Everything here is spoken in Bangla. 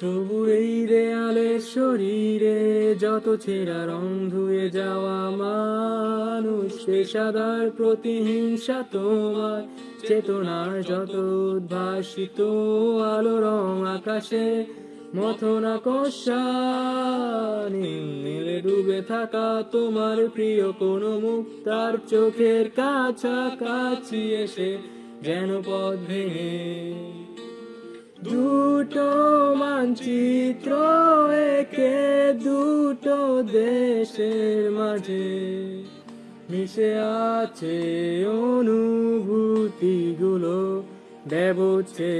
তবু এই দেয়ালের শরীরে যত ছেঁড়া রং ধুয়ে যাওয়া মানুষ, পেশাদার প্রতিহিংসা তোমার, চেতনার যত উদ্ভাসিত আলো রং আকাশে মথনা কষা ডুবে থাকা তোমার প্রিয় কোন মুখ, তার চোখের কাছাকাছি এসে যেন পথ ভেঙে মানচিত্র একে দুটো দেশের মাঝে। মিশে আছে অনুভূতিগুলো দেবছে